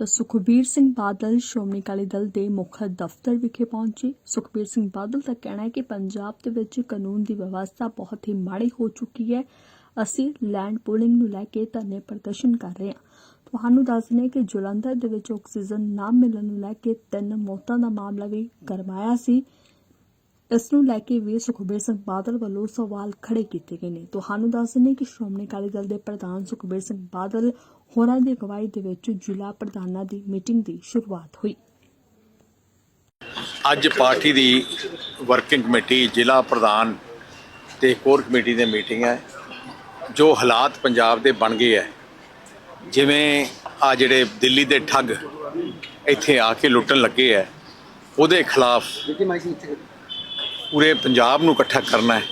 ਤਾਂ ਸੁਖਬੀਰ ਸਿੰਘ ਬਾਦਲ ਸ਼੍ਰੋਮਣੀ ਅਕਾਲੀ ਦਲ ਦੇ ਮੁੱਖ ਦਫ਼ਤਰ ਵਿਖੇ ਪਹੁੰਚੇ। ਸੁਖਬੀਰ ਸਿੰਘ ਬਾਦਲ ਦਾ ਕਹਿਣਾ ਹੈ ਕਿ ਪੰਜਾਬ ਦੇ ਵਿੱਚ ਕਾਨੂੰਨ ਦੀ ਵਿਵਸਥਾ ਬਹੁਤ ਹੀ ਮਾੜੀ ਹੋ ਚੁੱਕੀ ਹੈ। ਅਸੀਂ ਲੈਂਡ ਪੂਲਿੰਗ ਨੂੰ ਲੈ ਕੇ ਧਰਨੇ ਪ੍ਰਦਰਸ਼ਨ ਕਰ ਰਹੇ ਹਾਂ। ਤੁਹਾਨੂੰ ਦੱਸ ਦਿੰਦੇ ਕਿ ਜਲੰਧਰ ਦੇ ਵਿੱਚ ਆਕਸੀਜਨ ਨਾ ਮਿਲਣ ਨੂੰ ਲੈ ਕੇ ਤਿੰਨ ਮੌਤਾਂ ਦਾ ਮਾਮਲਾ ਵੀ ਗਰਮਾਇਆ ਸੀ। ਇਸ ਨੂੰ ਲੈ ਕੇ ਵੀ ਸੁਖਬੀਰ ਸਿੰਘ ਬਾਦਲ ਵੱਲੋਂ ਸਵਾਲ ਖੜੇ ਕੀਤੇ ਗਏ ਨੇ। ਤੁਹਾਨੂੰ ਦੱਸ ਦਿੰਦੇ ਕਿ ਸ਼੍ਰੋਮਣੀ ਅਕਾਲੀ ਦਲ ਦੇ ਪ੍ਰਧਾਨ ਸੁਖਬੀਰ ਸਿੰਘ ਬਾਦਲ ਹੋਰਾਂ ਦੀ ਅਗਵਾਈ ਦੇ ਵਿੱਚ ਜ਼ਿਲ੍ਹਾ ਪ੍ਰਧਾਨਾਂ ਦੀ ਮੀਟਿੰਗ ਦੀ ਸ਼ੁਰੂਆਤ ਹੋਈ। ਅੱਜ ਪਾਰਟੀ ਦੀ ਵਰਕਿੰਗ ਕਮੇਟੀ, ਜ਼ਿਲ੍ਹਾ ਪ੍ਰਧਾਨ ਤੇ ਕੋਰ ਕਮੇਟੀ ਦੀ ਮੀਟਿੰਗ ਹੈ। ਜੋ ਹਾਲਾਤ ਪੰਜਾਬ ਦੇ ਬਣ ਗਏ ਹੈ। ਜਿਵੇਂ ਆ ਜਿਹੜੇ ਦਿੱਲੀ ਦੇ ਠੱਗ ਇੱਥੇ ਆ ਕੇ ਲੁੱਟਣ ਲੱਗੇ ਹੈ, ਉਹਦੇ ਖਿਲਾਫ ਪੂਰੇ ਪੰਜਾਬ ਨੂੰ ਇਕੱਠਾ ਕਰਨਾ ਹੈ।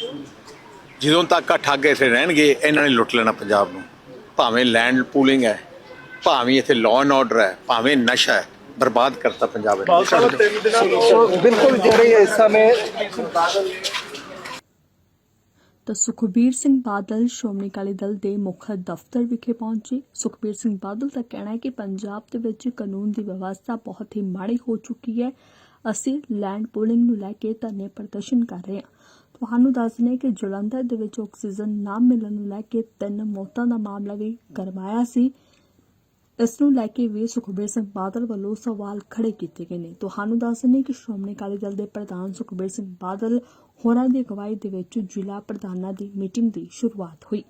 ਜਦੋਂ ਤੱਕ ਆ ਠੱਗ ਇੱਥੇ ਰਹਿਣਗੇ, ਇਹਨਾਂ ਨੇ ਲੁੱਟ ਲੈਣਾ ਪੰਜਾਬ ਨੂੰ। ਭਾਵੇਂ ਲੈਂਡ ਪੂਲਿੰਗ ਹੈ ਭਾਵੇਂ ਇੱਥੇ ਲਾਅ ਐਂਡ ਆਰਡਰ ਹੈ ਭਾਵੇਂ ਨਸ਼ਾ ਹੈ ਬਰਬਾਦ ਕਰਤਾ ਪੰਜਾਬ ਨੇ ਬਿਲਕੁਲ ਜਿਹੜੇ ਇਸ ਸਮੇਂ ਤਾਂ ਸੁਖਬੀਰ ਸਿੰਘ ਬਾਦਲ ਸ਼੍ਰੋਮਣੀ ਅਕਾਲੀ ਦਲ ਦੇ ਮੁੱਖ ਦਫ਼ਤਰ ਵਿਖੇ ਪਹੁੰਚੇ। ਸੁਖਬੀਰ ਸਿੰਘ ਬਾਦਲ ਦਾ ਕਹਿਣਾ ਹੈ ਕਿ ਪੰਜਾਬ ਦੇ ਵਿੱਚ ਕਾਨੂੰਨ ਦੀ ਵਿਵਸਥਾ ਬਹੁਤ ਹੀ ਮਾੜੀ ਹੋ ਚੁੱਕੀ ਹੈ। ਅਸੀਂ ਲੈਂਡ ਪੂਲਿੰਗ ਨੂੰ ਲੈ ਕੇ ਧਰਨੇ ਪ੍ਰਦਰਸ਼ਨ ਕਰ ਰਹੇ ਹਾਂ। ਤੁਹਾਨੂੰ ਦੱਸ ਦਿੰਦੇ ਕਿ ਜਲੰਧਰ ਦੇ ਵਿੱਚ ਆਕਸੀਜਨ ਨਾ ਮਿਲਣ ਨੂੰ ਲੈ ਕੇ ਤਿੰਨ ਮੌਤਾਂ ਦਾ ਮਾਮਲਾ ਵੀ ਗਰਮਾਇਆ ਸੀ। ਇਸ ਨੂੰ ਲੈ ਕੇ ਵੀ ਸੁਖਬੀਰ ਸਿੰਘ ਬਾਦਲ ਵੱਲੋਂ ਸਵਾਲ ਖੜੇ ਕੀਤੇ ਗਏ ਨੇ। ਤੁਹਾਨੂੰ ਦੱਸ ਦਿੰਦੇ ਕਿ ਸ਼੍ਰੋਮਣੀ ਅਕਾਲੀ ਦਲ ਦੇ ਪ੍ਰਧਾਨ ਸੁਖਬੀਰ ਸਿੰਘ ਬਾਦਲ ਹੋਰਾਂ ਦੀ ਅਗਵਾਈ ਦੇ ਵਿੱਚ ਜ਼ਿਲ੍ਹਾ ਪ੍ਰਧਾਨਾਂ ਦੀ ਮੀਟਿੰਗ ਦੀ ਸ਼ੁਰੂਆਤ ਹੋਈ।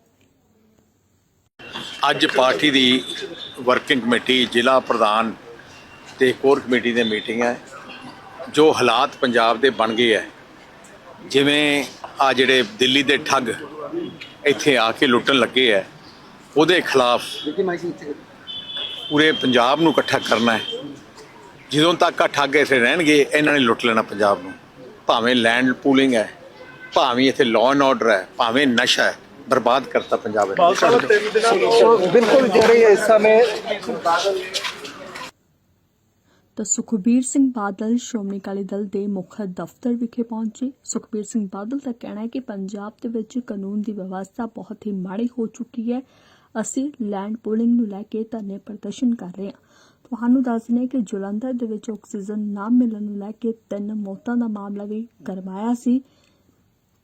ਅੱਜ ਪਾਰਟੀ ਦੀ ਵਰਕਿੰਗ ਕਮੇਟੀ, ਜ਼ਿਲ੍ਹਾ ਪ੍ਰਧਾਨ ਤੇ ਕੋਰ ਕਮੇਟੀ ਦੀ ਮੀਟਿੰਗ ਹੈ। ਜੋ ਹਾਲਾਤ ਪੰਜਾਬ ਦੇ ਬਣ ਗਏ ਹੈ। ਜਿਵੇਂ ਆ ਜਿਹੜੇ ਦਿੱਲੀ ਦੇ ਠੱਗ ਇੱਥੇ ਆ ਕੇ ਲੁੱਟਣ ਲੱਗੇ ਹੈ ਉਹਦੇ ਖਿਲਾਫ ਪੂਰੇ ਪੰਜਾਬ ਨੂੰ ਇਕੱਠਾ ਕਰਨਾ ਹੈ ਜਦੋਂ ਤੱਕ ਆ ਠੱਗ ਇੱਥੇ ਰਹਿਣਗੇ ਇਹਨਾਂ ਨੇ ਲੁੱਟ ਲੈਣਾ ਪੰਜਾਬ ਨੂੰ। ਭਾਵੇਂ ਲੈਂਡ ਪੂਲਿੰਗ ਹੈ ਭਾਵੇਂ ਇੱਥੇ ਲਾਅ ਐਂਡ ਆਰਡਰ ਹੈ ਭਾਵੇਂ ਨਸ਼ਾ ਹੈ ਬਰਬਾਦ ਕਰਤਾ ਪੰਜਾਬ ਬਿਲਕੁਲ ਜਿਹੜੇ ਇਸ ਸਮੇਂ ਤਾਂ ਸੁਖਬੀਰ ਸਿੰਘ ਬਾਦਲ ਸ਼੍ਰੋਮਣੀ ਅਕਾਲੀ ਦਲ ਦੇ ਮੁੱਖ ਦਫ਼ਤਰ ਵਿਖੇ ਪਹੁੰਚੇ। ਸੁਖਬੀਰ ਸਿੰਘ ਬਾਦਲ ਦਾ ਕਹਿਣਾ ਹੈ ਕਿ ਪੰਜਾਬ ਦੇ ਵਿੱਚ ਕਾਨੂੰਨ ਦੀ ਵਿਵਸਥਾ ਬਹੁਤ ਹੀ ਮਾੜੀ ਹੋ ਚੁੱਕੀ ਹੈ। ਅਸੀਂ ਲੈਂਡ ਪੂਲਿੰਗ ਨੂੰ ਲੈ ਕੇ ਧਰਨੇ ਪ੍ਰਦਰਸ਼ਨ ਕਰ ਰਹੇ ਹਾਂ। ਤੁਹਾਨੂੰ ਦੱਸ ਦਿੰਦੇ ਕਿ ਜਲੰਧਰ ਦੇ ਵਿੱਚ ਆਕਸੀਜਨ ਨਾ ਮਿਲਣ ਨੂੰ ਲੈ ਕੇ ਤਿੰਨ ਮੌਤਾਂ ਦਾ ਮਾਮਲਾ ਵੀ ਗਰਮਾਇਆ ਸੀ।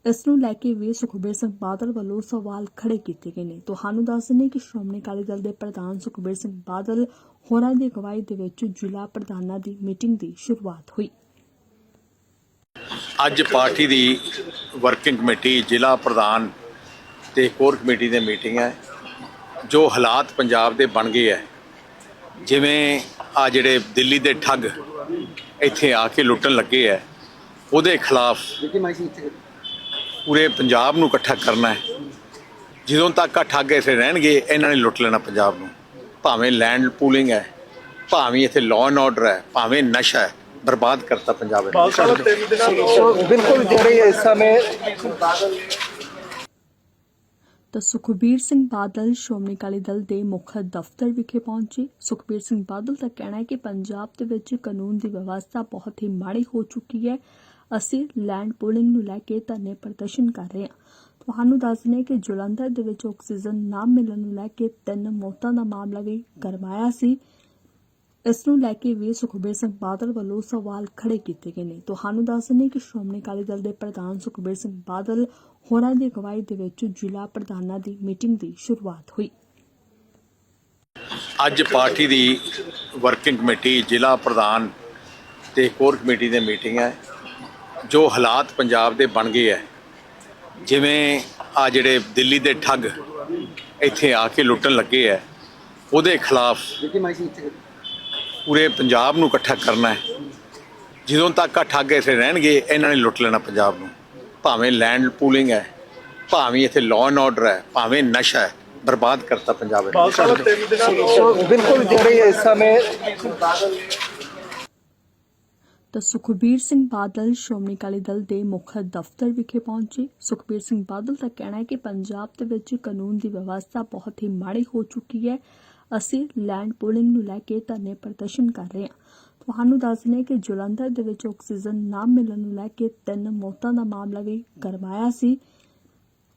ਇਸ ਨੂੰ ਲੈ ਕੇ ਵੀ ਸੁਖਬੀਰ ਸਿੰਘ ਬਾਦਲ ਵੱਲੋਂ ਸਵਾਲ ਖੜੇ ਕੀਤੇ ਗਏ ਨੇ। ਤੁਹਾਨੂੰ ਦੱਸ ਦਿੰਦੇ ਕਿ ਸ਼੍ਰੋਮਣੀ ਅਕਾਲੀ ਦਲ ਦੇ ਪ੍ਰਧਾਨ ਸੁਖਬੀਰ ਸਿੰਘ ਬਾਦਲ ਹੋਰਾਂ ਦੀ ਅਗਵਾਈ ਦੇ ਵਿੱਚ ਜ਼ਿਲ੍ਹਾ ਪ੍ਰਧਾਨਾਂ ਦੀ ਮੀਟਿੰਗ ਦੀ ਸ਼ੁਰੂਆਤ ਹੋਈ। ਅੱਜ ਪਾਰਟੀ ਦੀ ਵਰਕਿੰਗ ਕਮੇਟੀ, ਜ਼ਿਲ੍ਹਾ ਪ੍ਰਧਾਨ ਤੇ ਕੋਰ ਕਮੇਟੀ ਦੀ ਮੀਟਿੰਗ ਹੈ, ਜੋ ਹਾਲਾਤ ਪੰਜਾਬ ਦੇ ਬਣ ਗਏ ਹੈ। ਜਿਵੇਂ ਆ ਜਿਹੜੇ ਦਿੱਲੀ ਦੇ ਠੱਗ ਇੱਥੇ ਆ ਕੇ ਲੁੱਟਣ ਲੱਗੇ ਹੈ, ਉਹਦੇ ਖਿਲਾਫ ਪੂਰੇ ਪੰਜਾਬ ਨੂੰ ਇਕੱਠਾ ਕਰਨਾ ਹੈ। ਜਦੋਂ ਤੱਕ ਆ ਠੱਗ ਇੱਥੇ ਰਹਿਣਗੇ, ਇਹਨਾਂ ਨੇ ਲੁੱਟ ਲੈਣਾ ਪੰਜਾਬ ਨੂੰ। ਭਾਵੇਂ ਲੈਂਡ ਪੂਲਿੰਗ ਹੈ ਭਾਵੇਂ ਇੱਥੇ ਲਾਅ ਐਂਡ ਆਰਡਰ ਹੈ ਭਾਵੇਂ ਨਸ਼ਾ ਹੈ ਬਰਬਾਦ ਕਰਤਾ ਪੰਜਾਬ ਨੇ ਬਿਲਕੁਲ ਜਿਹੜੇ ਇਸ ਸਮੇਂ ਤਾਂ ਸੁਖਬੀਰ ਸਿੰਘ ਬਾਦਲ ਸ਼੍ਰੋਮਣੀ ਅਕਾਲੀ ਦਲ ਦੇ ਮੁੱਖ ਦਫ਼ਤਰ ਵਿਖੇ ਪਹੁੰਚੇ। ਸੁਖਬੀਰ ਸਿੰਘ ਬਾਦਲ ਦਾ ਕਹਿਣਾ ਹੈ ਕਿ ਪੰਜਾਬ ਦੇ ਵਿੱਚ ਕਾਨੂੰਨ ਦੀ ਵਿਵਸਥਾ ਬਹੁਤ ਹੀ ਮਾੜੀ ਹੋ ਚੁੱਕੀ ਹੈ। ਅਸੀਂ ਲੈਂਡ ਪੂਲਿੰਗ ਨੂੰ ਲੈ ਕੇ ਧਰਨੇ ਪ੍ਰਦਰਸ਼ਨ ਕਰ ਰਹੇ ਹਾਂ। ਤੁਹਾਨੂੰ ਦੱਸ ਦਿੰਦੇ ਕਿ ਜਲੰਧਰ ਦੇ ਵਿੱਚ ਆਕਸੀਜਨ ਨਾ ਮਿਲਣ ਨੂੰ ਲੈ ਕੇ ਤਿੰਨ ਮੌਤਾਂ ਦਾ ਮਾਮਲਾ ਵੀ ਗਰਮਾਇਆ ਸੀ। ਇਸ ਨੂੰ ਲੈ ਕੇ ਵੀ ਸੁਖਬੀਰ ਸਿੰਘ ਬਾਦਲ ਵੱਲੋਂ ਸਵਾਲ ਖੜੇ ਕੀਤੇ ਗਏ ਨੇ। ਤੁਹਾਨੂੰ ਦੱਸ ਦਿੰਦੇ ਕਿ ਸ਼੍ਰੋਮਣੀ ਅਕਾਲੀ ਦਲ ਦੇ ਪ੍ਰਧਾਨ ਸੁਖਬੀਰ ਸਿੰਘ ਬਾਦਲ ਹੋਰਾਂ ਦੀ ਅਗਵਾਈ ਦੇ ਵਿੱਚ ਜ਼ਿਲ੍ਹਾ ਪ੍ਰਧਾਨਾਂ ਦੀ ਮੀਟਿੰਗ ਦੀ ਸ਼ੁਰੂਆਤ ਹੋਈ। ਅੱਜ ਪਾਰਟੀ ਦੀ ਵਰਕਿੰਗ ਕਮੇਟੀ, ਜ਼ਿਲ੍ਹਾ ਪ੍ਰਧਾਨ ਤੇ ਕੋਰ ਕਮੇਟੀ ਦੀ ਮੀਟਿੰਗ ਹੈ। ਜੋ ਹਾਲਾਤ ਪੰਜਾਬ ਦੇ ਬਣ ਗਏ ਹੈ। ਜਿਵੇਂ ਆ ਜਿਹੜੇ ਦਿੱਲੀ ਦੇ ਠੱਗ ਇੱਥੇ ਆ ਕੇ ਲੁੱਟਣ ਲੱਗੇ ਹੈ ਉਹਦੇ ਖਿਲਾਫ ਪੂਰੇ ਪੰਜਾਬ ਨੂੰ ਇਕੱਠਾ ਕਰਨਾ ਹੈ ਜਦੋਂ ਤੱਕ ਆ ਠੱਗ ਇੱਥੇ ਰਹਿਣਗੇ ਇਹਨਾਂ ਨੇ ਲੁੱਟ ਲੈਣਾ ਪੰਜਾਬ ਨੂੰ। ਭਾਵੇਂ ਲੈਂਡ ਪੂਲਿੰਗ ਹੈ ਭਾਵੇਂ ਇੱਥੇ ਲਾਅ ਐਂਡ ਆਰਡਰ ਹੈ ਭਾਵੇਂ ਨਸ਼ਾ ਹੈ ਬਰਬਾਦ ਕਰਤਾ ਪੰਜਾਬ ਨੇ। ਬਿਲਕੁਲ ਜਿਹੜੇ ਇਸ ਸਮੇਂ ਤਾਂ ਸੁਖਬੀਰ ਸਿੰਘ ਬਾਦਲ ਸ਼੍ਰੋਮਣੀ ਅਕਾਲੀ ਦਲ ਦੇ ਮੁੱਖ ਦਫ਼ਤਰ ਵਿਖੇ ਪਹੁੰਚੇ। ਸੁਖਬੀਰ ਸਿੰਘ ਬਾਦਲ ਦਾ ਕਹਿਣਾ ਹੈ ਕਿ ਪੰਜਾਬ ਦੇ ਵਿੱਚ ਕਾਨੂੰਨ ਦੀ ਵਿਵਸਥਾ ਬਹੁਤ ਹੀ ਮਾੜੀ ਹੋ ਚੁੱਕੀ ਹੈ। ਅਸੀਂ ਲੈਂਡ ਪੂਲਿੰਗ ਨੂੰ ਲੈ ਕੇ ਧਰਨੇ ਪ੍ਰਦਰਸ਼ਨ ਕਰ ਰਹੇ ਹਾਂ। ਤੁਹਾਨੂੰ ਦੱਸ ਦਿੰਦੇ ਹਾਂ ਕਿ ਜਲੰਧਰ ਦੇ ਵਿੱਚ ਆਕਸੀਜਨ ਨਾ ਮਿਲਣ ਨੂੰ ਲੈ ਕੇ ਤਿੰਨ ਮੌਤਾਂ ਦਾ ਮਾਮਲਾ ਵੀ ਗਰਮਾਇਆ ਸੀ।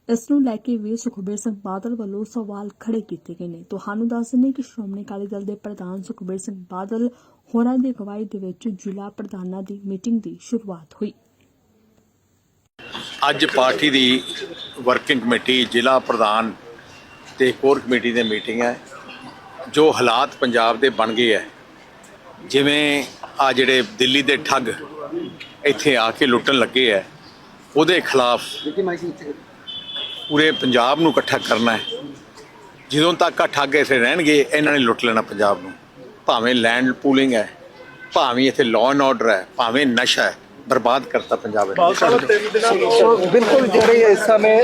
ਇਸ ਨੂੰ ਲੈ ਕੇ ਵੀ ਸੁਖਬੀਰ ਸਿੰਘ ਬਾਦਲ ਵੱਲੋਂ ਸਵਾਲ ਖੜੇ ਕੀਤੇ ਗਏ ਨੇ। ਤੁਹਾਨੂੰ ਦੱਸ ਦਿੰਦੇ ਕਿ ਸ਼੍ਰੋਮਣੀ ਅਕਾਲੀ ਦਲ ਦੇ ਪ੍ਰਧਾਨ ਸੁਖਬੀਰ ਸਿੰਘ ਬਾਦਲ ਹੋਰਾਂ ਦੀ ਅਗਵਾਈ ਦੇ ਵਿੱਚ ਜ਼ਿਲ੍ਹਾ ਪ੍ਰਧਾਨਾਂ ਦੀ ਮੀਟਿੰਗ ਦੀ ਸ਼ੁਰੂਆਤ ਹੋਈ। ਅੱਜ ਪਾਰਟੀ ਦੀ ਵਰਕਿੰਗ ਕਮੇਟੀ, ਜ਼ਿਲ੍ਹਾ ਪ੍ਰਧਾਨ ਤੇ ਕੋਰ ਕਮੇਟੀ ਦੀ ਮੀਟਿੰਗ ਹੈ। ਜੋ ਹਾਲਾਤ ਪੰਜਾਬ ਦੇ ਬਣ ਗਏ ਹੈ। ਜਿਵੇਂ ਆ ਜਿਹੜੇ ਦਿੱਲੀ ਦੇ ਠੱਗ ਇੱਥੇ ਆ ਕੇ ਲੁੱਟਣ ਲੱਗੇ ਹੈ, ਉਹਦੇ ਖਿਲਾਫ ਪੂਰੇ ਪੰਜਾਬ ਨੂੰ ਇਕੱਠਾ ਕਰਨਾ ਹੈ। ਜਦੋਂ ਤੱਕ ਆ ਠੱਗ ਇੱਥੇ ਰਹਿਣਗੇ ਇਹਨਾਂ ਨੇ ਲੁੱਟ ਲੈਣਾ ਪੰਜਾਬ ਨੂੰ। ਭਾਵੇਂ ਲੈਂਡ ਪੂਲਿੰਗ ਹੈ ਭਾਵੇਂ ਇੱਥੇ ਲਾਅ ਐਂਡ ਆਰਡਰ ਹੈ ਭਾਵੇਂ ਨਸ਼ਾ ਹੈ ਬਰਬਾਦ ਕਰਤਾ ਪੰਜਾਬ ਬਿਲਕੁਲ ਜਿਹੜੇ ਇਸ ਸਮੇਂ